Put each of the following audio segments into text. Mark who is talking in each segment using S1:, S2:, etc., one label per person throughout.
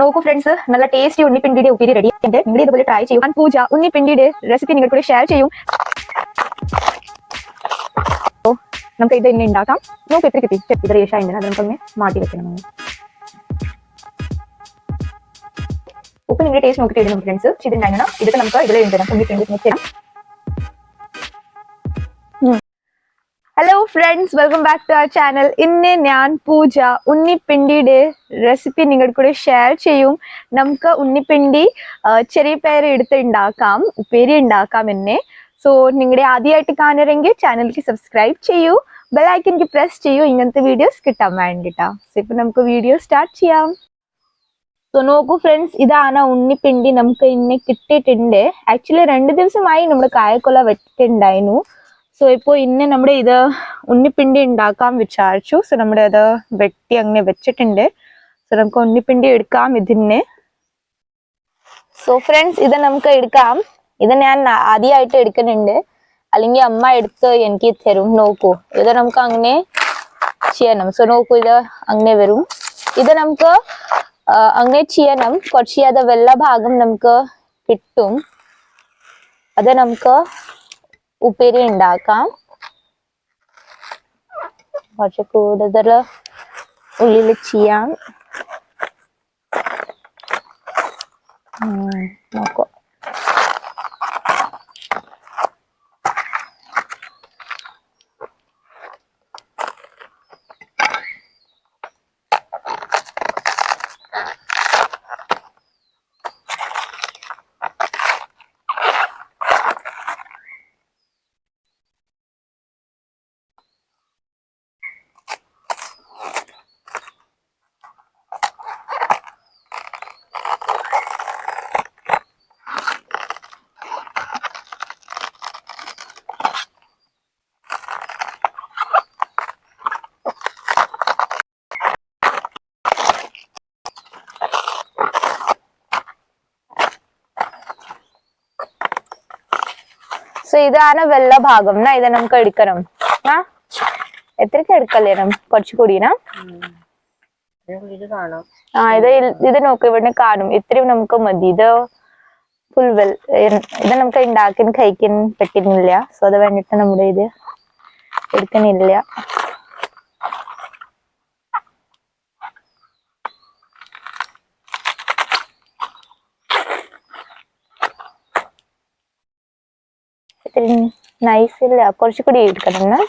S1: നോക്കൂ ഫ്രണ്ട്സ് നല്ല tasty ഉണ്ണിപ്പിണ്ടിയുടെ ഉപ്പിരി ready ഉണ്ട് നിങ്ങൾ ഇതുപോലെ ട്രൈ ചെയ്യും. ഞാൻ പൂജ ഉണ്ണിപ്പിണ്ടിയുടെ റെസിപ്പി നിങ്ങൾ കൂടെ ഷെയർ ചെയ്യും. ഓ നമുക്ക് ഇത് തന്നെ ഉണ്ടാക്കാം. നോക്ക് എത്ര കിട്ടി. ഇത് റേഷായിട്ടുണ്ട് അത് നമുക്കൊന്ന് മാറ്റി വെക്കണം. ഉപ്പ് നിങ്ങളുടെ ടേസ്റ്റ് നോക്കിയിട്ട് ഫ്രണ്ട്സ് ഇതിണ്ടാകണം ഇതൊക്കെ നമുക്ക് ഇതിൽ എഴുതണം ഉണ്ണിപ്പിണ്ടി ചെയ്യാം hello friends welcome back to our channel ഇന്ന് ഞാൻ പൂജ ഉണ്ണിപ്പിണ്ടിയുടെ റെസിപ്പി നിങ്ങളുടെ കൂടെ ഷെയർ ചെയ്യും നമുക്ക് ഉണ്ണിപ്പിണ്ടി ചെറിയ പേര് എടുത്ത് ഉണ്ടാക്കാം ഉപ്പേരി ഉണ്ടാക്കാം എന്നെ സോ നിങ്ങളുടെ ആദ്യമായിട്ട് കാണുന്നെങ്കിൽ ചാനലിലേക്ക് സബ്സ്ക്രൈബ് ചെയ്യൂ ബെല്ലൈക്കനിക്ക് പ്രസ് ചെയ്യൂ ഇങ്ങനത്തെ വീഡിയോസ് കിട്ടാൻ വേണ്ടിട്ടാ സോ ഇപ്പം നമുക്ക് വീഡിയോ സ്റ്റാർട്ട് ചെയ്യാം സോ നോക്കൂ ഫ്രണ്ട്സ് ഇതാണ് ഉണ്ണിപ്പിണ്ടി നമുക്ക് ഇന്ന് കിട്ടിയിട്ടുണ്ട് ആക്ച്വലി രണ്ട് ദിവസമായി നമ്മൾ കായക്കൊല വെട്ടിട്ടുണ്ടായിരുന്നു. സോ ഇപ്പോൾ ഇന്ന് നമ്മുടെ ഇത് ഉണ്ണിപ്പിണ്ടി ഉണ്ടാക്കാൻ വിചാരിച്ചു. സോ നമ്മുടെ അത് വെട്ടി അങ്ങനെ വെച്ചിട്ടുണ്ട്. സോ നമുക്ക് ഉണ്ണിപ്പിണ്ടി എടുക്കാം ഇതിന്. സോ ഫ്രണ്ട്സ് ഇത് നമുക്ക് എടുക്കാം. ഇത് ഞാൻ ആദ്യമായിട്ട് എടുക്കുന്നുണ്ട്. അല്ലെങ്കിൽ അമ്മ എടുത്ത് എനിക്ക് തരും. നോക്കൂ. ഇത് നമുക്ക് അങ്ങനെ ചെയ്യണം. സോ നോക്കൂ ഇത് അങ്ങനെ വരും. ഇത് നമുക്ക് അങ്ങനെ ചെയ്യണം. കുറച്ച് അത് വെള്ള ഭാഗം നമുക്ക് കിട്ടും. അത് നമുക്ക് ഉപ്പേരി ഉണ്ടാക്കാം. കുറച്ച് കൂടുതൽ ഉള്ളിൽ ചെയ്യാം. നോക്കാം. സോ ഇതാണ് വെള്ള ഭാഗം. എന്നാ ഇത് നമുക്ക് എടുക്കണം. ആ എത്രക്ക് എടുക്കല്ലേ കുറച്ചുകൂടിനാ
S2: ഇത് കാണാം
S1: ആ ഇത് ഇത് നോക്ക് ഇവിടെ കാണും. ഇത്രയും നമുക്ക് മതി. ഇത് ഫുൾ വെൽ ഇത് നമുക്ക് ഉണ്ടാക്കാൻ കഴിക്കാൻ പറ്റുന്നില്ല. സോ അത് വേണ്ടിട്ട് നമ്മുടെ ഇത് എടുക്കുന്നില്ല ഇത്രയും നൈസ് ഇല്ല കുറച്ചുകൂടി എടുക്കണം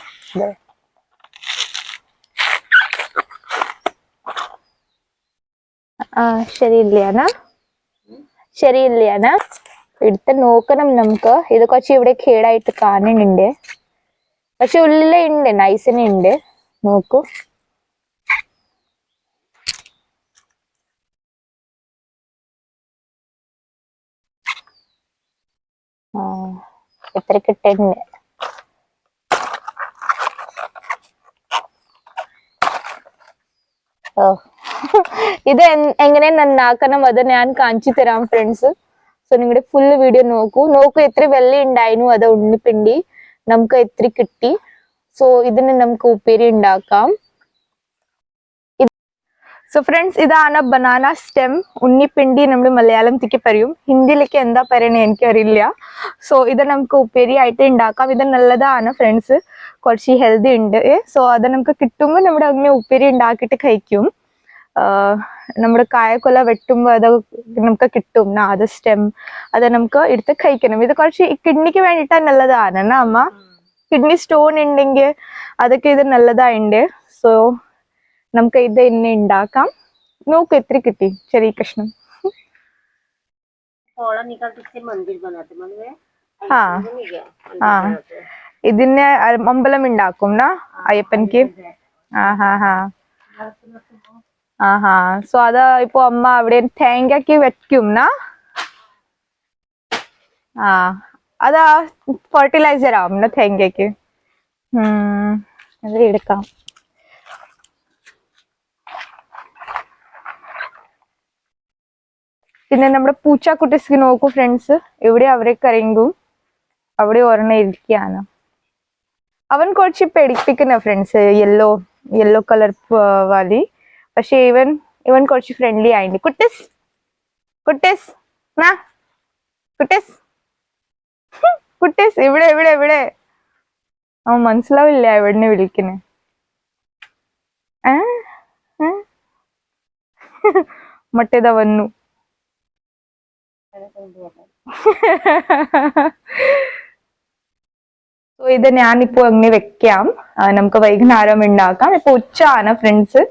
S1: ആ ശരിയില്ലേന ശരിയില്ലേന എടുത്ത് നോക്കണം നമുക്ക്. ഇത് കുറച്ച് ഇവിടെ കേടായിട്ട് കാണുന്നുണ്ട്. പക്ഷെ ഉള്ളിലെ ഉണ്ട് നൈസിന് ഉണ്ട്. നോക്കൂ. ആ. എത്ര കിട്ടുന്നുണ്ട് ഓ. ഇത് എങ്ങനെ നന്നാക്കണം അത് ഞാൻ കാണിച്ചു തരാം ഫ്രണ്ട്സ് സോ നിങ്ങളുടെ ഫുൾ വീഡിയോ നോക്കൂ. നോക്കൂ എത്ര വെള്ള ഉണ്ടായിരുന്നു അത് ഉണ്ണിപ്പിണ്ടി. നമുക്ക് എത്ര കിട്ടി. സോ ഇതിന് നമുക്ക് ഉപ്പേരി ഉണ്ടാക്കാം. സോ ഫ്രണ്ട്സ് ഇതാണ് ബനാന സ്റ്റെം ഉണ്ണിപ്പിണ്ടി നമ്മൾ മലയാളത്തിലേക്ക് പറയും. ഹിന്ദിയിലേക്ക് എന്താ പറയണേ എനിക്കറിയില്ല. സോ ഇത് നമുക്ക് ഉപ്പേരി ആയിട്ട് ഉണ്ടാക്കാം ഇത് നല്ലതാണ് ഫ്രണ്ട്സ് കുറച്ച് ഹെൽത്തി ഉണ്ട്. സോ അത് നമുക്ക് കിട്ടുമ്പോൾ നമ്മുടെ അങ്ങനെ ഉപ്പേരി ഉണ്ടാക്കിയിട്ട് കഴിക്കും. നമ്മുടെ കായക്കൊല വെട്ടുമ്പോൾ അത് നമുക്ക് കിട്ടും. നാ, അത് സ്റ്റെം അത് നമുക്ക് എടുത്ത് കഴിക്കണം. ഇത് കുറച്ച് കിഡ്നിക്ക് വേണ്ടിയിട്ട് നല്ലതാണ്. അമ്മ കിഡ്നി സ്റ്റോൺ ഉണ്ടെങ്കിൽ അതൊക്കെ ഇത് നല്ലതായിണ്ട്. സോ നമുക്ക് ഇത് തന്നെ ഉണ്ടാക്കാം. നോക്ക് എത്ര കിട്ടി ചെറിയ കഷ്ണം. ആ. ആ. ഇതിനെ അമ്പലം ഉണ്ടാക്കും നാ അയ്യപ്പൻക്ക്. ആഹാ സോ അത് ഇപ്പൊ അമ്മ അവിടെ തേങ്ങയ്ക്ക് വെക്കും നാ ആ. അതാ ഫെർട്ടിലൈസർ ആവും തേങ്ങയ്ക്ക്. ഉം. അത് എടുക്കാം. പിന്നെ നമ്മുടെ പൂച്ചാക്കുട്ടീസ്ക്ക് നോക്കൂ ഫ്രണ്ട്സ് ഇവിടെ അവരെ കരയുമ്പോ അവിടെ ഒരെണ്ണം ഇരിക്കുകയാണ്. അവൻ കുറച്ച് പേടിപ്പിക്കുന്ന ഫ്രണ്ട്സ് യെല്ലോ യെല്ലോ കളർ വാലി. പക്ഷെ ഇവൻ ഇവൻ കുറച്ച് ഫ്രണ്ട്ലി ആയിട്ട് കുട്ടിസ് കുട്ടിസ് കുട്ടിസ്. കുട്ടിസ് ഇവിടെ ഇവിടെ ഇവിടെ. അവൻ മനസ്സിലാവില്ല എവിടുന്ന് വിളിക്കണേ? മറ്റേതാ വന്നു. സോ ഇത് ഞാനിപ്പോ അങ്ങനെ വെക്കാം. നമുക്ക് വൈകുന്നേരം ഉണ്ടാക്കാം. ഇപ്പൊ ഉച്ചയാണ് ഫ്രണ്ട്സ്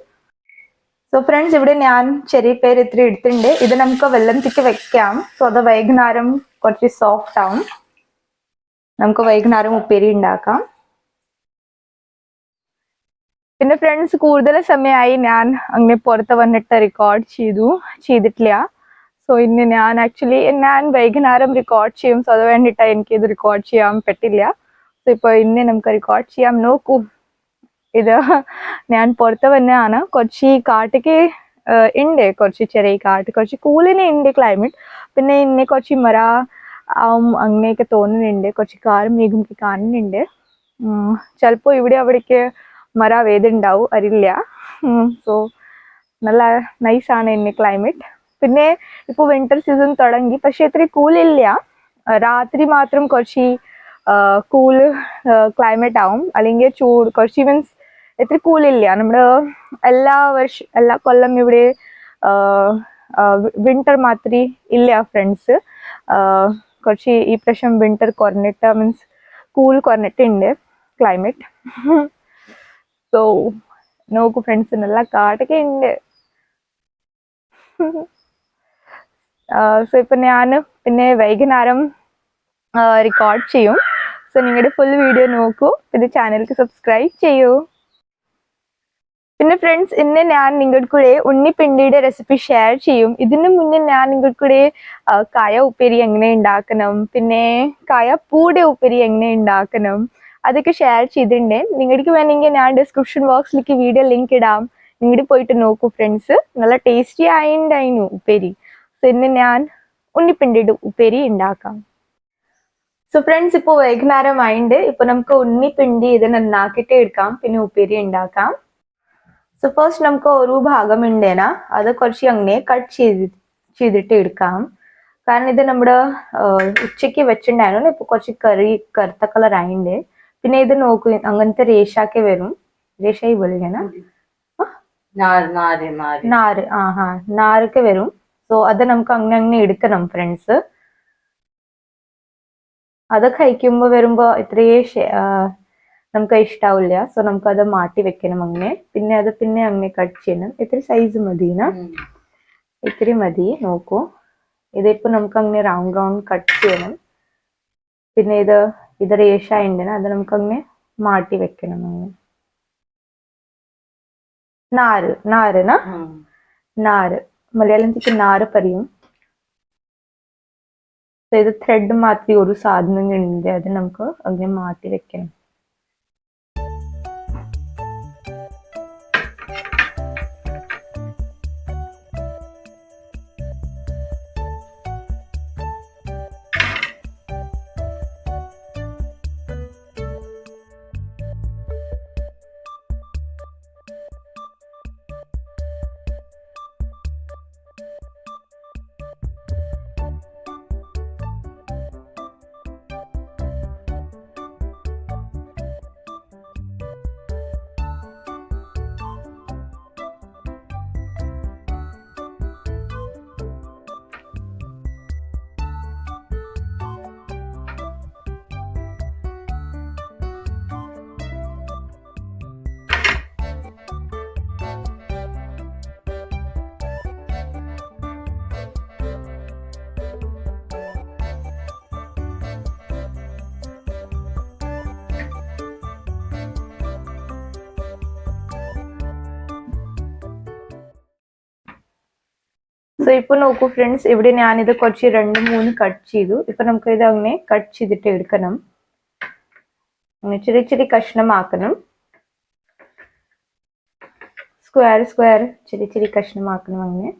S1: സോ ഫ്രണ്ട്സ് ഇവിടെ ഞാൻ ചെറിയ പേര് ഇത്ര എടുത്തിട്ടുണ്ട്. ഇത് നമുക്ക് വെള്ളത്തിക്ക് വെക്കാം. സോ അത് വൈകുന്നേരം കുറച്ച് സോഫ്റ്റ് ആവും. നമുക്ക് വൈകുന്നേരം ഉപ്പേരി ഉണ്ടാക്കാം. പിന്നെ ഫ്രണ്ട്സ് കൂടുതൽ സമയമായി ഞാൻ അങ്ങനെ പുറത്ത് വന്നിട്ട് റെക്കോർഡ് ചെയ്തു ചെയ്തിട്ടില്ല. സോ ഇന്ന് ഞാൻ ആക്ച്വലി ഞാൻ വൈകുന്നേരം റെക്കോർഡ് ചെയ്യും. സോ അത് വേണ്ടിയിട്ടാണ് എനിക്ക് ഇത് റെക്കോർഡ് ചെയ്യാൻ പറ്റില്ല. സോ ഇപ്പോൾ ഇന്ന് നമുക്ക് റെക്കോർഡ് ചെയ്യാം. നോക്കൂ. ഇത് ഞാൻ പുറത്ത് തന്നെയാണ്. കുറച്ച് കാട്ടിക്ക് ഉണ്ട് കുറച്ച് ചെറിയ കാട്ട്. കുറച്ച് കൂളിനെ ഉണ്ട് ക്ലൈമറ്റ് പിന്നെ ഇന്ന് കുറച്ച് മര ആവും അങ്ങനെയൊക്കെ തോന്നുന്നുണ്ട്. കുറച്ച് കാറും മേഘം ഒക്കെ കാണുന്നുണ്ട്. ചിലപ്പോൾ ഇവിടെ അവിടേക്ക് മര വേദുണ്ടാവും അറിയില്ല. സോ നല്ല നൈസാണ് ഇന്ന് ക്ലൈമറ്റ് പിന്നെ ഇപ്പൊ വിന്റർ സീസൺ തുടങ്ങി. പക്ഷെ ഇത്ര കൂളില്ല രാത്രി മാത്രം കുറച്ച് കൂൾ ക്ലൈമറ്റ് ആവും. അല്ലെങ്കിൽ ചൂട് കുറച്ച് മീൻസ് ഇത്ര കൂളില്ല നമ്മുടെ എല്ലാ വർഷ എല്ലാ കൊല്ലം ഇവിടെ വിന്റർ മാത്രി ഇല്ല ഫ്രണ്ട്സ് കുറച്ച് ഈ പ്രാവശ്യം വിന്റർ കുറഞ്ഞിട്ട് മീൻസ് കൂൾ കുറഞ്ഞിട്ടുണ്ട് ക്ലൈമറ്റ് സോ നോക്കൂ നല്ല കാട്ടൊക്കെ ഉണ്ട്. സോ ഇപ്പൊ ഞാൻ പിന്നെ വൈകുന്നേരം റെക്കോർഡ് ചെയ്യും. സോ നിങ്ങളുടെ ഫുൾ വീഡിയോ നോക്കൂ. പിന്നെ ചാനലിക്ക് സബ്സ്ക്രൈബ് ചെയ്യൂ. പിന്നെ ഫ്രണ്ട്സ് ഇന്ന് ഞാൻ നിങ്ങളുടെ കൂടെ ഉണ്ണിപ്പിണ്ടിയുടെ റെസിപ്പി ഷെയർ ചെയ്യും. ഇതിനു മുന്നേ ഞാൻ നിങ്ങളുടെ കൂടെ കായ ഉപ്പേരി എങ്ങനെ ഉണ്ടാക്കണം പിന്നെ കായ പൂടെ ഉപ്പേരി എങ്ങനെ ഉണ്ടാക്കണം അതൊക്കെ ഷെയർ ചെയ്തിട്ടുണ്ട്. നിങ്ങൾക്ക് വേണമെങ്കിൽ ഞാൻ ഡിസ്ക്രിപ്ഷൻ ബോക്സിലേക്ക് വീഡിയോ ലിങ്ക് ഇടാം. നിങ്ങളുടെ പോയിട്ട് നോക്കൂ ഫ്രണ്ട്സ് നല്ല ടേസ്റ്റി ആയിണ്ടായിരുന്നു ഉപ്പേരി. സോ ഇന്ന് ഞാൻ ഉണ്ണിപ്പിണ്ടിയുടെ ഉപ്പേരി ഉണ്ടാക്കാം സോ ഫ്രണ്ട്സ് ഇപ്പോൾ വൈകുന്നേരമായിണ്ട്. ഇപ്പൊ നമുക്ക് ഉണ്ണിപ്പിണ്ടി ഇത് നന്നാക്കിയിട്ട് എടുക്കാം. പിന്നെ ഉപ്പേരി ഉണ്ടാക്കാം സോ ഫസ്റ്റ് നമുക്ക് ഒരു ഭാഗം ഉണ്ടേന അത് കുറച്ച് അങ്ങനെ കട്ട് ചെയ്ത് ചെയ്തിട്ട് എടുക്കാം. കാരണം ഇത് നമ്മുടെ ഉച്ചയ്ക്ക് വെച്ചിട്ടുണ്ടായിരുന്നു ഇപ്പൊ കുറച്ച് കറി കറുത്ത കളർ ആയിണ്ട്. പിന്നെ ഇത് നോക്കൂ അങ്ങനത്തെ രേഷാക്കി വരും. രേഷായി
S2: നാല്
S1: നാര് ആ ഹാ നാരൊക്കെ വരും. സോ അത് നമുക്ക് അങ്ങനെ അങ്ങനെ എടുക്കണം ഫ്രണ്ട്സ് അത് കഴിക്കുമ്പോ വരുമ്പോ ഇത്രയേ നമുക്ക് ഇഷ്ടാവില്ല. സോ നമുക്ക് അത് മാറ്റി വെക്കണം അങ്ങനെ. പിന്നെ അത് പിന്നെ അങ്ങനെ കട്ട് ചെയ്യണം. ഇത്ര സൈസ് മതിന ഇത്തിരി മതി നോക്കൂ. ഇതിപ്പോ നമുക്ക് അങ്ങനെ റൗണ്ട് റൗണ്ട് കട്ട് ചെയ്യണം. പിന്നെ ഇത് ഇത് റേഷ ഉണ്ടെന്ന് അത് നമുക്ക് അങ്ങനെ മാറ്റി വെക്കണം അങ്ങനെ. നാര് നാരന നാര്. മലയാളത്തിക്ക് നാര് പറയും ഇത് ത്രെഡ് മാത്രമേ ഒരു സാധനം ഉണ്ട്. അത് നമുക്ക് അങ്ങനെ മാറ്റി വെക്കണം. സോ ഇപ്പൊ നോക്കൂ ഫ്രണ്ട്സ് ഇവിടെ ഞാനിത് കുറച്ച് രണ്ട് മൂന്ന് കട്ട് ചെയ്തു. ഇപ്പൊ നമുക്ക് ഇത് അങ്ങനെ കട്ട് ചെയ്തിട്ട് എടുക്കണം. ചെറിയ ചെറിയ കഷ്ണമാക്കണം. സ്ക്വയർ സ്ക്വയർ ചെറിയ ചെറിയ കഷ്ണമാക്കണം അങ്ങനെ.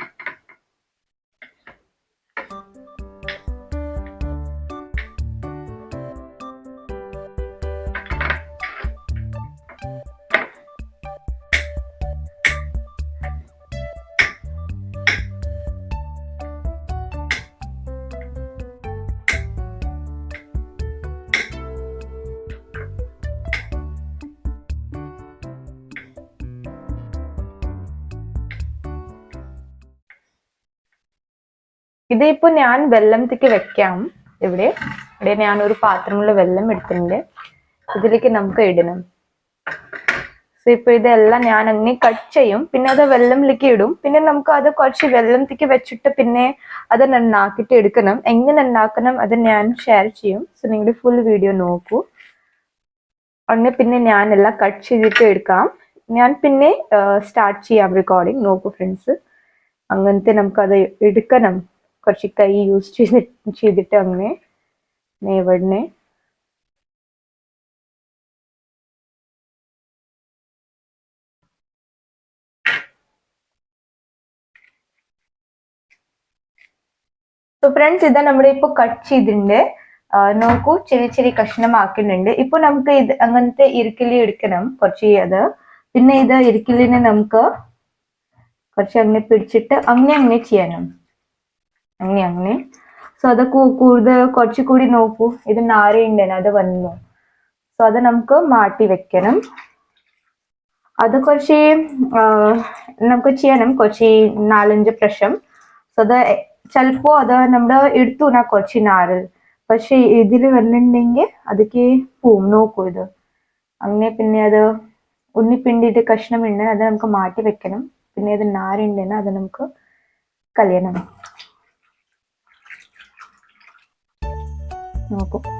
S1: ഇത് ഇപ്പൊ ഞാൻ വെള്ളത്തിക്ക് വെക്കാം. ഇവിടെ. ഇവിടെ ഞാൻ ഒരു പാത്രമുള്ള വെള്ളം എടുത്തിട്ടുണ്ട്. ഇതിലേക്ക് നമുക്ക് ഇടണം. സോ ഇപ്പൊ ഇതെല്ലാം ഞാൻ അങ്ങനെ കട്ട് ചെയ്യും. പിന്നെ അത് വെള്ളത്തിലേക്ക് ഇടും. പിന്നെ നമുക്ക് അത് കുറച്ച് വെള്ളത്തിക്ക് വെച്ചിട്ട് പിന്നെ അത് നന്നാക്കിയിട്ട് എടുക്കണം. എങ്ങനെ ഉണ്ടാക്കണം അത് ഞാൻ ഷെയർ ചെയ്യും. സോ നിങ്ങൾ ഫുൾ വീഡിയോ നോക്കൂ. അങ്ങനെ പിന്നെ ഞാൻ എല്ലാം കട്ട് ചെയ്തിട്ട് എടുക്കാം. ഞാൻ പിന്നെ സ്റ്റാർട്ട് ചെയ്യാം റെക്കോർഡിങ് നോക്കൂ ഫ്രണ്ട്സ് അങ്ങനത്തെ നമുക്കത് എടുക്കണം. കുറച്ച് കൈ യൂസ് ചെയ്ത് ചെയ്തിട്ട് അങ്ങനെ നേവടിനെ ഫ്രണ്ട്സ് ഇതാ നമ്മുടെ ഇപ്പൊ കട്ട് ചെയ്തിട്ടുണ്ട് നോക്കൂ ചെറിയ ചെറിയ കഷ്ണമാക്കുന്നുണ്ട്. ഇപ്പൊ നമുക്ക് ഇത് അങ്ങനത്തെ ഇരിക്കലി എടുക്കണം കുറച്ച് അത്. പിന്നെ ഇത് ഇരിക്കലിനെ നമുക്ക് കുറച്ച് അങ്ങനെ പിടിച്ചിട്ട് അങ്ങനെ അങ്ങനെ ചെയ്യണം അങ്ങനെ അങ്ങനെ. സോ അത് കൂടുതൽ കൂടുതൽ കുറച്ചുകൂടി നോക്കൂ. ഇത് നാരയുണ്ടേനെ അത് വന്നു. സോ അത് നമുക്ക് മാറ്റി വെക്കണം. അത് കുറച്ച് നമുക്ക് ചെയ്യണം. കുറച്ച് നാലഞ്ച് പ്രശ്നം. സോ അത് ചിലപ്പോ അത് നമ്മുടെ എടുത്തു നാ കുറച്ച് നാരൽ. പക്ഷെ ഇതിൽ വന്നിട്ടുണ്ടെങ്കിൽ അതൊക്കെ പോവും. നോക്കൂ ഇത്. അങ്ങനെ പിന്നെ അത് ഉണ്ണിപ്പിണ്ടിയിട്ട് കഷ്ണം ഉണ്ടെങ്കിൽ അത് നമുക്ക് മാറ്റി വെക്കണം. പിന്നെ ഇത് നാരുണ്ടെങ്കിൽ അത് നമുക്ക് കളയണം നോക്കൂ
S2: ഇനിയുണ്ടല്ലേ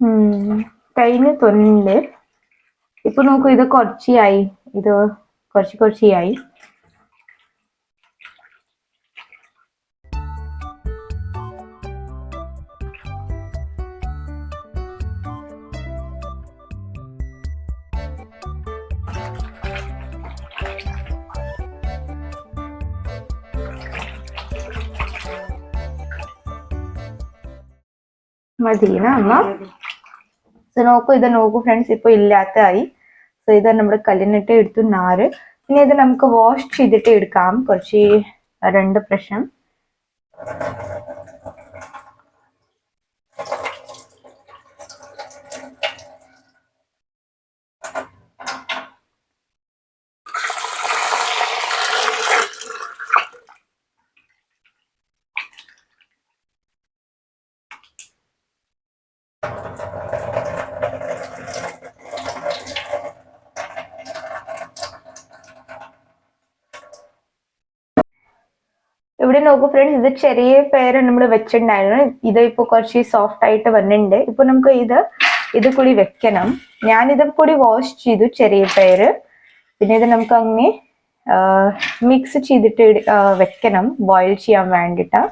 S1: ഉം. തൊന്നിൽ. ഇപ്പൊ നോക്കൂ ഇത് കുറച്ചായി ഇത് കുറച്ച് കുറച്ചായി മതിന അമ്മ സോ നോക്കൂ ഇത് നോക്കൂ ഫ്രണ്ട്സ് ഇപ്പൊ ഇല്ലാത്തതായി. സോ ഇത് നമ്മുടെ കല്ലിനിട്ട് എടുത്തു നാര്. പിന്നെ ഇത് നമുക്ക് വാഷ് ചെയ്തിട്ട് എടുക്കാം. കുറച്ച് രണ്ട് പ്രാവശ്യം ഇവിടെ നോക്കൂ ഫ്രണ്ട്സ് ഇത് ചെറിയ പേര് നമ്മൾ വെച്ചിട്ടുണ്ടായിരുന്നു ഇത് ഇപ്പൊ കുറച്ച് സോഫ്റ്റ് ആയിട്ട് വന്നിട്ടുണ്ട്. ഇപ്പൊ നമുക്ക് ഇത് ഇത് കൂടി വെക്കണം. ഞാൻ ഇത് കൂടി വാഷ് ചെയ്തു ചെറിയ പേര് പിന്നെ ഇത് നമുക്ക് അങ്ങനെ മിക്സ് ചെയ്തിട്ട് വെക്കണം. ബോയിൽ ചെയ്യാൻ വേണ്ടിട്ടാ.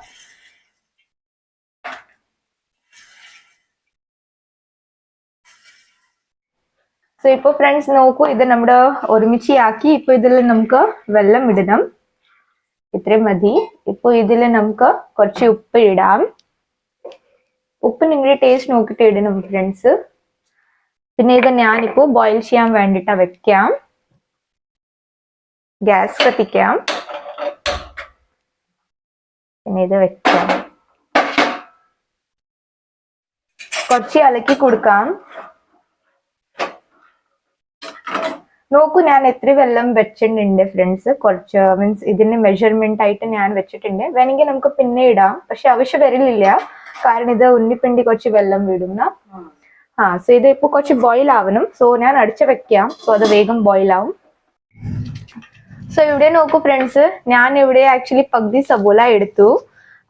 S1: സോ ഇപ്പൊ ഫ്രണ്ട്സ് നോക്കൂ ഇത് നമ്മുടെ ഒരുമിച്ച് ആക്കി ഇപ്പൊ ഇതിൽ നമുക്ക് വെള്ളം ഇടണം. ഇത്രയും മതി. ഇപ്പൊ ഇതിൽ നമുക്ക് കുറച്ച് ഉപ്പ് ഇടാം. ഉപ്പ് നിങ്ങളുടെ ടേസ്റ്റ് നോക്കിയിട്ട് ഇടണം ഫ്രണ്ട്സ് പിന്നെ ഇത് ഞാനിപ്പോ ബോയിൽ ചെയ്യാൻ വേണ്ടിട്ട് വെക്കാം. ഗ്യാസ് കത്തിക്കാം. പിന്നെ ഇത് വെക്കാം. കുറച്ച് ഇളക്കി കൊടുക്കാം. നോക്കൂ ഞാൻ എത്ര വെള്ളം വെച്ചിട്ടുണ്ട് ഫ്രണ്ട്സ് കുറച്ച് മീൻസ് ഇതിന് മെഷർമെന്റ് ആയിട്ട് ഞാൻ വെച്ചിട്ടുണ്ട്. വേണമെങ്കിൽ നമുക്ക് പിന്നെ ഇടാം. പക്ഷെ ആവശ്യം വരില്ല. കാരണം ഇത് ഉണ്ണിപ്പിണ്ടി കുറച്ച് വെള്ളം വിടുന്ന. ആ സോ ഇത് ഇപ്പൊ കുറച്ച് ബോയിൽ ആവണം. സോ ഞാൻ അടിച്ചു വെക്കാം. സോ അത് വേഗം ബോയിൽ ആവും. സോ ഇവിടെ നോക്കൂ ഫ്രണ്ട്സ് ഞാൻ ഇവിടെ ആക്ച്വലി പകുതി സബോല എടുത്തു.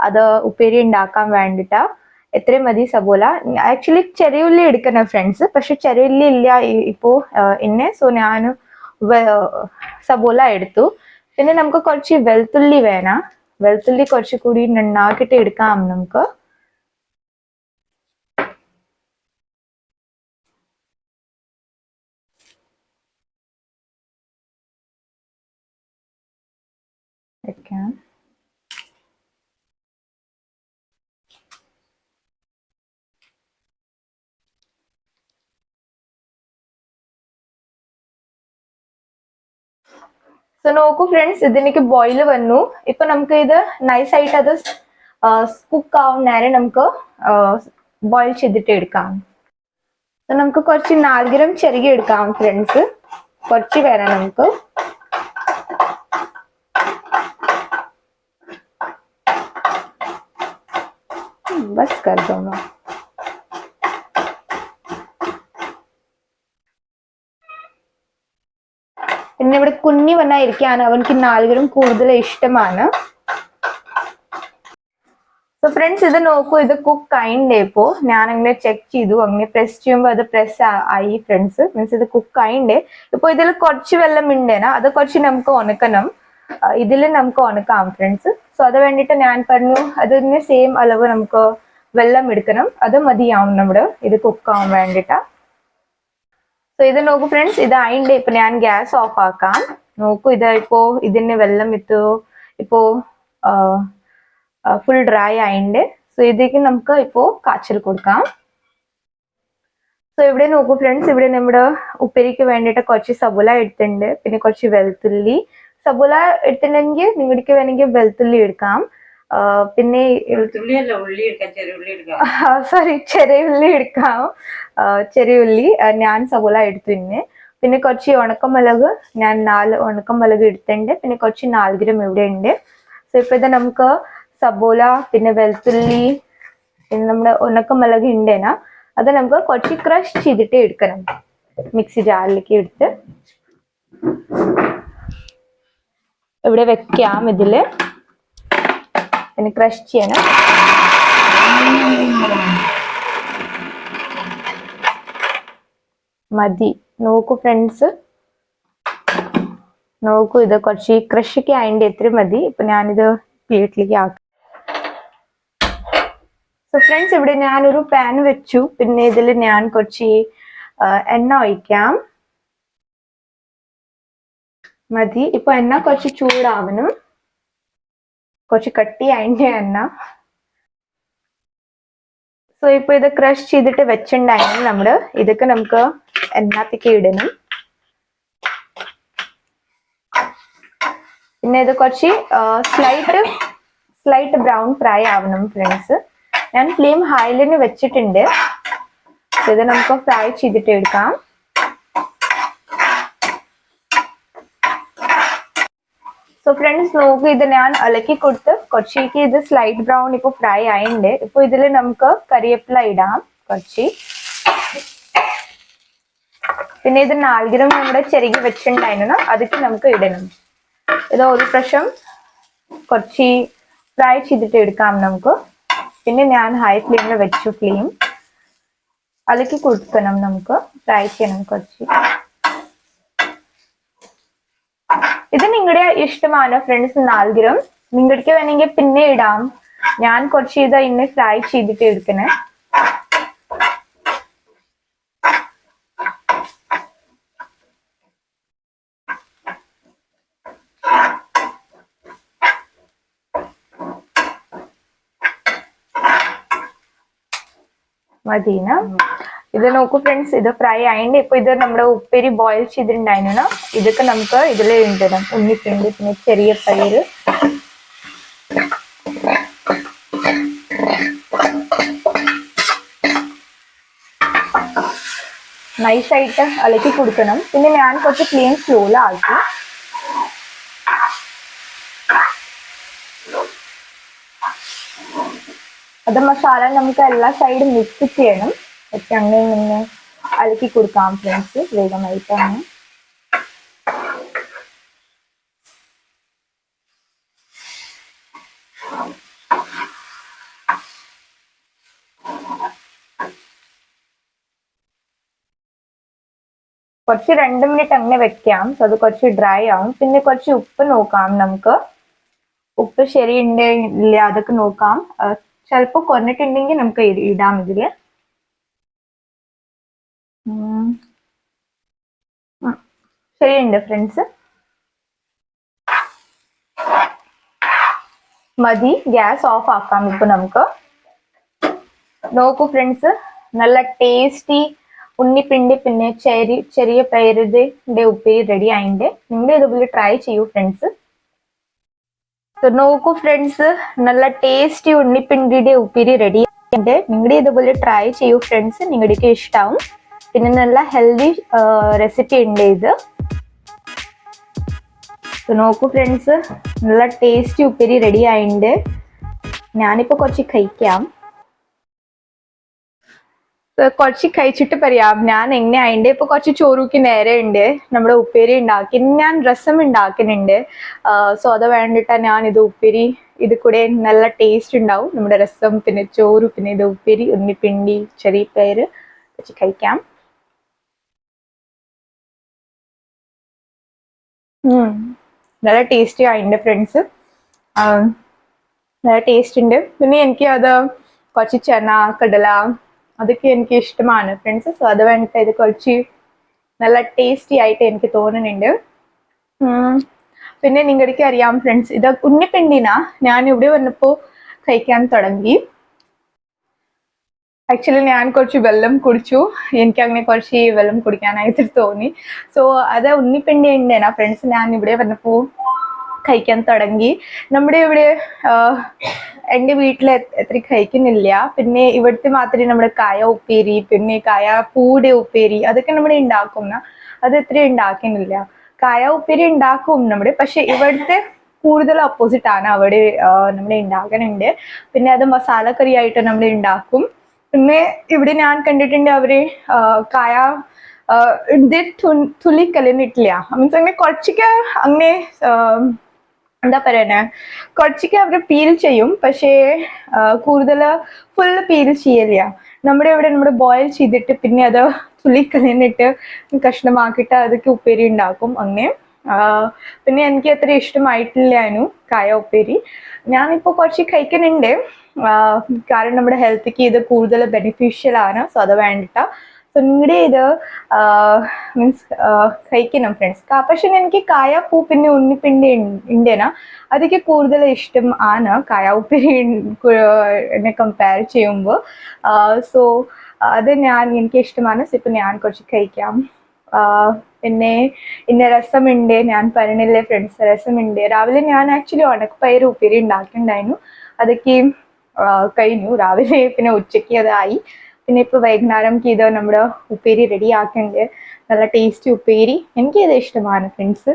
S1: അത് ഉപ്പേരി ഉണ്ടാക്കാൻ വേണ്ടിട്ടാ. എത്രയും മതി സബോല ആക്ച്വലി ചെറിയ ഉള്ളി എടുക്കണം ഫ്രണ്ട്സ് പക്ഷെ ചെറിയ ഉള്ളി ഇല്ല ഇപ്പോ എന്നെ സോ ഞാൻ സബോല എടുത്തു. പിന്നെ നമുക്ക് കുറച്ച് വെളുത്തുള്ളി വേണം. വെളുത്തുള്ളി കുറച്ച് കൂടി നന്നാക്കിയിട്ട് എടുക്കാം നമുക്ക് ഒഴിക്കാം സോ നോക്കൂ ഫ്രണ്ട്സ് ഇതെനിക്ക് ബോയിൽ വന്നു ഇപ്പൊ നമുക്ക് ഇത് നൈസ് ആയിട്ട് അത് കുക്ക് ആവും നേരം നമുക്ക് ബോയിൽ ചെയ്തിട്ട് എടുക്കാം സോ നമുക്ക് കുറച്ച് നാൽഗ്രം ചെറുകി എടുക്കാം ഫ്രണ്ട്സ് കുറച്ച് വേണം നമുക്ക് बस कर दो मैं പിന്നെ ഇവിടെ കുഞ്ഞി ഇരിക്കാൻ അവനക്ക് നാലുകളും കൂടുതൽ ഇഷ്ടമാണ്. സോ ഫ്രണ്ട്സ് ഇത് നോക്കൂ. ഇത് കുക്ക് ആയിണ്ടേ ഇപ്പോ. ഞാൻ അങ്ങനെ ചെക്ക് ചെയ്തു. അങ്ങനെ പ്രസ് ചെയ്യുമ്പോൾ അത് പ്രസ് ആയി ഫ്രണ്ട്സ് മീൻസ് ഇത് കുക്ക് ആയിണ്ടേ ഇപ്പൊ ഇതിൽ കുറച്ച് വെള്ളം ഉണ്ടേനാ അത് കുറച്ച് നമുക്ക് ഉണക്കണം. ഇതിൽ നമുക്ക് ഉണക്കാം ഫ്രണ്ട്സ് സോ അത് വേണ്ടിട്ട് ഞാൻ പറഞ്ഞു അതിന് സെയിം അളവ് നമുക്ക് വെള്ളം എടുക്കണം. അത് മതിയാവും നമ്മുടെ ഇത് കുക്ക് ആവാൻ സോ ഇത് നോക്കൂ ഫ്രണ്ട്സ് ഇത് ആയിണ്ട് ഇപ്പൊ ഞാൻ ഗ്യാസ് ഓഫ് ആക്കാം. നോക്കൂ ഇത് ഇപ്പോ ഇതിന് വെള്ളം ഇത്തു ഇപ്പോ ഫുൾ ഡ്രൈ ആയിണ്ട്. സോ ഇതിലേക്ക് നമുക്ക് ഇപ്പോ കാച്ചിൽ കൊടുക്കാം. സോ ഇവിടെ നോക്കൂ ഫ്രണ്ട്സ് ഇവിടെ നമ്മുടെ ഉപ്പേരിക്ക് വേണ്ടിയിട്ട് കുറച്ച് സബുല എടുത്തിട്ടുണ്ട്. പിന്നെ കുറച്ച് വെളുത്തുള്ളി. സബുല എടുത്തിട്ടുണ്ടെങ്കിൽ നിങ്ങൾക്ക് വേണമെങ്കിൽ വെളുത്തുള്ളി എടുക്കാം. പിന്നെ സോറി ചെറിയ ഉള്ളി എടുക്കാം. ചെറിയ ഉള്ളി ഞാൻ സബോള എടുത്തു പിന്നെ പിന്നെ കുറച്ച് ഉണക്കമുളക് ഞാൻ നാല് ഉണക്കമുളക് എടുത്തിട്ടുണ്ട്. പിന്നെ കുറച്ച് നാൽഗിരം ഇവിടെ ഉണ്ട്. സോ ഇപ്പൊ ഇത് നമുക്ക് സബോല പിന്നെ വെളുത്തുള്ളി പിന്നെ നമ്മുടെ ഉണക്കമുളക് ഉണ്ടേനാ അത് നമുക്ക് കുറച്ച് ക്രഷ് ചെയ്തിട്ട് എടുക്കണം. മിക്സി ജാറിലേക്ക് എടുത്ത്. ഇവിടെ വെക്കാം ഇതിൽ. പിന്നെ ക്രഷ് ചെയ്യണം. മതി. നോക്കൂ ഫ്രണ്ട്സ് നോക്കൂ ഇത് കുറച്ച് കൃഷിക്ക് അതിന്റെ എത്ര മതി. ഇപ്പൊ ഞാനിത് പ്ലേറ്റിലേക്ക് ആക്കി. സോ ഫ്രണ്ട്സ് ഇവിടെ ഞാനൊരു പാൻ വെച്ചു. പിന്നെ ഇതിൽ ഞാൻ കുറച്ച് എണ്ണ ഒഴിക്കാം. മതി. ഇപ്പൊ എണ്ണ കുറച്ച് ചൂടാവണം. കുറച്ച് കട്ടി അതിന്റെ എണ്ണ. സോ ഇപ്പൊ ഇത് ക്രഷ് ചെയ്തിട്ട് വെച്ചിട്ടുണ്ടായിരുന്നു നമ്മൾ. ഇതൊക്കെ നമുക്ക് എണ്ണത്തേക്ക് ഇടണം. പിന്നെ ഇത് കുറച്ച് സ്ലൈറ്റ് സ്ലൈറ്റ് ബ്രൗൺ ഫ്രൈ ആവണം ഫ്രണ്ട്സ് ഞാൻ ഫ്ലെയിം ഹൈലിന് വെച്ചിട്ടുണ്ട്. ഇത് നമുക്ക് ഫ്രൈ ചെയ്തിട്ട് എടുക്കാം. സോ ഫ്രണ്ട്സ് നോക്കൂ ഇത് ഞാൻ അലക്കി കൊടുത്ത് കുറച്ചേക്ക് ഇത് സ്ലൈറ്റ് ബ്രൗൺ ഇപ്പൊ ഫ്രൈ ആയിണ്ട്. ഇപ്പൊ ഇതിൽ നമുക്ക് കറിവേപ്പില ഇടാം കുറച്ച് പിന്നെ ഇത് നാൽഗിരം നമ്മുടെ ചെറുകി വെച്ചിട്ടുണ്ടായിരുന്നു. അതൊക്കെ നമുക്ക് ഇടണം. ഇത് ഒരു പ്രാവശ്യം കുറച്ച് ഫ്രൈ ചെയ്തിട്ട് എടുക്കാം നമുക്ക്. പിന്നെ ഞാൻ ഹൈ ഫ്ലെയിമിൽ വെച്ചു ഫ്ലെയിം അലക്കി കൊടുക്കണം നമുക്ക്. ഫ്രൈ ചെയ്യണം കുറച്ച് ഇത് നിങ്ങളുടെ ഇഷ്ടമാണ് ഫ്രണ്ട്സ് നാൽഗ്രം. നിങ്ങൾക്ക് വേണമെങ്കിൽ പിന്നെ ഇടാം. ഞാൻ കുറച്ച് ഇത് ഇന്ന് ഫ്രൈ ചെയ്തിട്ട് എടുക്കണേ. മദീന ഇത് നോക്കൂ ഫ്രണ്ട്സ് ഇത് ഫ്രൈ ആയിട്ട് ഇപ്പൊ ഇത് നമ്മുടെ ഉപ്പേരി ബോയിൽ ചെയ്തിട്ടുണ്ടായിരുന്നു. ഇതൊക്കെ നമുക്ക് ഇതിൽ ഇടണം. ഉണ്ണിപ്പിണ്ട് പിന്നെ ചെറിയ പയറ് നൈസായിട്ട് അലക്കി കൊടുക്കണം. പിന്നെ ഞാൻ കുറച്ച് ക്ലീൻ സ്ലോയിലാക്കി അത് മസാല നമുക്ക് എല്ലാ സൈഡും മിക്സ് ചെയ്യണം. ഒക്കെ അങ്ങനെ ഇങ്ങനെ അലക്കി കൊടുക്കാം ഫ്രണ്ട്സ് വേഗമായിട്ടാണ് കുറച്ച് രണ്ട് മിനിറ്റ് അങ്ങനെ വെക്കാം. സോ അത് കുറച്ച് ഡ്രൈ ആവും. പിന്നെ കുറച്ച് ഉപ്പ് നോക്കാം നമുക്ക്. ഉപ്പ് ശരിയുണ്ട് ഇല്ല അതൊക്കെ നോക്കാം. ചിലപ്പോ കുറഞ്ഞിട്ടുണ്ടെങ്കിൽ നമുക്ക് ഇടാം ഇതിൽ. ശരിയുണ്ട് ഫ്രണ്ട്സ് മതി ഗ്യാസ് ഓഫ് ആക്കാം ഇപ്പൊ നമുക്ക്. നോക്കൂ ഫ്രണ്ട്സ് നല്ല ടേസ്റ്റി ഉണ്ണിപ്പിണ്ടി പിന്നെ ചെറി ചെറിയ പേരുടെ ഉപ്പേരി റെഡി ആയിണ്ട്. നിങ്ങൾ ഇതുപോലെ ട്രൈ ചെയ്യൂ ഫ്രണ്ട്സ് നോക്കൂ ഫ്രണ്ട്സ് നല്ല ടേസ്റ്റി ഉണ്ണിപ്പിണ്ടിയുടെ ഉപ്പേരി റെഡി ആയിട്ടുണ്ട്. നിങ്ങൾ ഇതുപോലെ ട്രൈ ചെയ്യൂ ഫ്രണ്ട്സ് നിങ്ങളുടെ ഇഷ്ടാവും. പിന്നെ നല്ല ഹെൽത്തി റെസിപ്പി ഉണ്ട് ഇത്. നോക്കൂ ഫ്രണ്ട്സ് നല്ല ടേസ്റ്റി ഉപ്പേരി റെഡി ആയിട്ടുണ്ട് ഞാനിപ്പോ കുറച്ച് കഴിക്കാം. കുറച്ച് കഴിച്ചിട്ട് പറയാം. ഞാൻ എങ്ങനെ ഇപ്പൊ കുറച്ച് ചോറൂക്ക് നേരെ ഉണ്ട്. നമ്മുടെ ഉപ്പേരി ഉണ്ടാക്കി ഞാൻ രസം ഉണ്ടാക്കുന്നുണ്ട്. സോ അത് വേണ്ടിട്ടാ ഞാൻ ഇത് ഉപ്പേരി ഇത് കൂടെ നല്ല ടേസ്റ്റ് ഉണ്ടാവും. നമ്മുടെ രസം പിന്നെ ചോറ് പിന്നെ ഇത് ഉപ്പേരി ഉണ്ണിപ്പിണ്ടി ചെറിയ വെച്ച് കഴിക്കാം. നല്ല ടേസ്റ്റി ആയിട്ടുണ്ട് ഫ്രണ്ട്സ് നല്ല ടേസ്റ്റ് ഉണ്ട് പിന്നെ എനിക്ക് അത് കുറച്ച് ചെന കടല അതൊക്കെ എനിക്ക് ഇഷ്ടമാണ് ഫ്രണ്ട്സ് സോ അത് വേണ്ടിട്ട് ഇത് കുറച്ച് നല്ല ടേസ്റ്റി ആയിട്ട് എനിക്ക് തോന്നുന്നുണ്ട്. പിന്നെ നിങ്ങൾക്ക് അറിയാം ഫ്രണ്ട്സ് ഇത് ഉണ്ണിപ്പിണ്ടിന ഞാൻ ഇവിടെ വന്നപ്പോൾ കഴിക്കാൻ തുടങ്ങി. ആക്ച്വലി ഞാൻ കുറച്ച് വെള്ളം കുടിച്ചു. എനിക്ക് അങ്ങനെ കുറച്ച് വെള്ളം കുടിക്കാനായിട്ട് തോന്നി. സോ അത് ഉണ്ണിപ്പിണ്ടി ആ ഫ്രണ്ട്സ് ഞാൻ ഇവിടെ വന്നപ്പോൾ കഴിക്കാൻ തുടങ്ങി. നമ്മുടെ ഇവിടെ എന്റെ വീട്ടിൽ എത്ര കഴിക്കുന്നില്ല. പിന്നെ ഇവിടുത്തെ മാത്രമേ നമ്മുടെ കായ ഉപ്പേരി പിന്നെ കായ പൂടെ ഉപ്പേരി അതൊക്കെ നമ്മൾ ഉണ്ടാക്കുന്ന അത് എത്ര ഉണ്ടാക്കുന്നില്ല. കായ ഉപ്പേരി ഉണ്ടാക്കും നമ്മുടെ പക്ഷെ ഇവിടുത്തെ കൂടുതൽ ഓപ്പോസിറ്റ് ആണ്. അവിടെ നമ്മൾ ഉണ്ടാക്കുന്നുണ്ട് പിന്നെ അത് മസാലക്കറി ആയിട്ട് നമ്മൾ ഉണ്ടാക്കും. പിന്നെ ഇവിടെ ഞാൻ കണ്ടിട്ടുണ്ട് അവർ കായ ഇത് തു- തുലി കലർന്നിട്ടില്ല മീൻസ് അങ്ങനെ കുറച്ചൊക്കെ അങ്ങനെ എന്താ പറയണേ? കുറച്ചൊക്കെ അവർ പീൽ ചെയ്യും പക്ഷേ കൂടുതൽ ഫുൾ പീൽ ചെയ്യില്ല നമ്മുടെ ഇവിടെ നമ്മൾ ബോയിൽ ചെയ്തിട്ട് പിന്നെ അത് തുള്ളി കളഞ്ഞിട്ട് കഷ്ണമാക്കിയിട്ട് അതൊക്കെ ഉപ്പേരി ഉണ്ടാക്കും അങ്ങനെ. പിന്നെ എനിക്ക് അത്ര ഇഷ്ടമായിട്ടില്ലായിരുന്നു കായ ഉപ്പേരി. ഞാനിപ്പോൾ കുറച്ച് കഴിക്കുന്നുണ്ട്. കാരണം നമ്മുടെ ഹെൽത്തിക്ക് ഇത് കൂടുതൽ ബെനിഫിഷ്യൽ ആണ്. സോ അത് വേണ്ടിട്ട. സോ നിങ്ങളുടെ ഇത് മീൻസ് കഴിക്കണം ഫ്രണ്ട്സ് പക്ഷെ എനിക്ക് കായാപ്പൂ പിന്നെ ഉണ്ണിപ്പിണ്ടി ഉണ്ടേന അതൊക്കെ കൂടുതൽ ഇഷ്ടം ആണ്. കായാപ്പൂരി എന്നെ കമ്പയർ ചെയ്യുമ്പോൾ സോ അത് ഞാൻ എനിക്ക് ഇഷ്ടമാണ്. സോ ഇപ്പം ഞാൻ കുറച്ച് കഴിക്കാം. പിന്നെ ഇന്ന രസമുണ്ട് ഞാൻ പറഞ്ഞില്ലേ ഫ്രണ്ട്സ് രസമുണ്ട്. രാവിലെ ഞാൻ ആക്ച്വലി ഉണക്കപ്പയർ ഉപ്പേരി ഉണ്ടാക്കിയിട്ടുണ്ടായിരുന്നു. അതൊക്കെ കഴിഞ്ഞു. രാവിലെ പിന്നെ ഉച്ചയ്ക്ക് അതായി. പിന്നെ ഇപ്പൊ വൈകുന്നേരം ഇത് നമ്മുടെ ഉപ്പേരി റെഡി ആക്കുന്നുണ്ട് നല്ല ടേസ്റ്റി ഉപ്പേരി. എനിക്ക് ഇത് ഇഷ്ടമാണ് ഫ്രണ്ട്സ്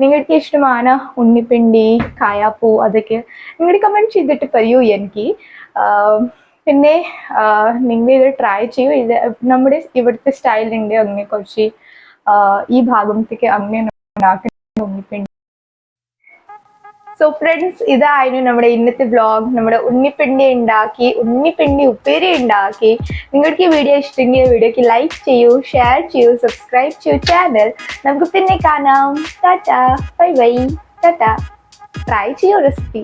S1: നിങ്ങൾക്ക് ഇഷ്ടമാണ്? ഉണ്ണിപ്പിണ്ടി കായാപ്പൂ അതൊക്കെ? നിങ്ങൾ കമന്റ് ചെയ്തിട്ട് പറയൂ എനിക്ക്. പിന്നെ നിങ്ങൾ ഇത് ട്രൈ ചെയ്യൂ. ഇത് നമ്മുടെ ഇവിടുത്തെ സ്റ്റൈലുണ്ട് അങ്ങനെ കുറച്ച് ഈ ഭാഗത്തേക്ക് അങ്ങനെ സോ ഫ്രണ്ട്സ് ഇതായിരുന്നു നമ്മുടെ ഇന്നത്തെ വ്ലോഗ് നമ്മുടെ ഉണ്ണിപ്പിണ്ടി ഉണ്ടാക്കി ഉണ്ണിപ്പിണ്ടി ഉപ്പേരി ഉണ്ടാക്കി. നിങ്ങൾക്ക് ഈ വീഡിയോ ഇഷ്ടമെങ്കിൽ വീഡിയോക്ക് ലൈക്ക് ചെയ്യൂ ഷെയർ ചെയ്യൂ സബ്സ്ക്രൈബ് ചെയ്യൂ ചാനൽ നമുക്ക് പിന്നെ കാണാം. Tata. Bye bye. Tata. Try ചെയ്യൂ റെസിപ്പി